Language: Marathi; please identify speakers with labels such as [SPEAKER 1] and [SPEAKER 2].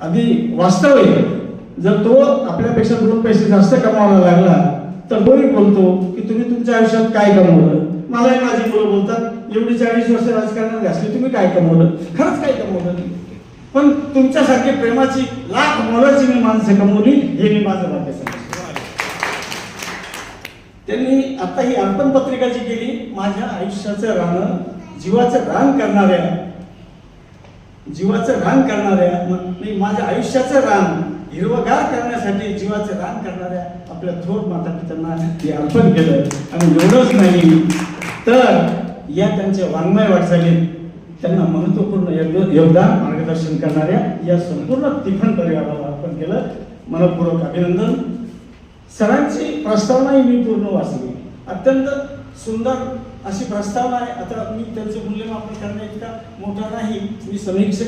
[SPEAKER 1] अगदी वास्तव आहे. जर तो आपल्यापेक्षा दोन पैसे जास्त कमावायला लागला तर तोही बोलतो की तुम्ही तुमच्या आयुष्यात काय कमवलं? मलाही माझी मुलं बोलतात एवढी चाळीस वर्ष राजकारणात घासली तुम्ही काय कमवलं? खरंच काय कमवलं? पण तुमच्यासारखी प्रेमाची लाख मोलाची मी माणसं कमवली हे मी माझं भाग्य समजतो. त्यांनी आता ही अर्पण पत्रिका जी केली माझ्या आयुष्याचं राहणं जीवाचं रान करणाऱ्या जीवाचं रान करणाऱ्या नाही माझ्या आयुष्याचं रान हिरवगार करण्यासाठी जीवाचं रान करणाऱ्या आपल्या थोर माता पित्यांना हे अर्पण केलं. आणि एवढंच नाही तर या त्यांच्या वाङ्मय वाटचालीत त्यांना महत्त्वपूर्ण योग- योगदान मार्गदर्शन करणाऱ्या या संपूर्ण तिखण परिवाराला अर्पण केलं. मनपूर्वक अभिनंदन. सरांची प्रस्तावनाही मी पूर्ण वाचली. अत्यंत सुंदर अशी प्रस्तावना आहे. आता मी त्यांचं मूल्यमापन करण्या इतका मोठा नाही. मी समीक्षक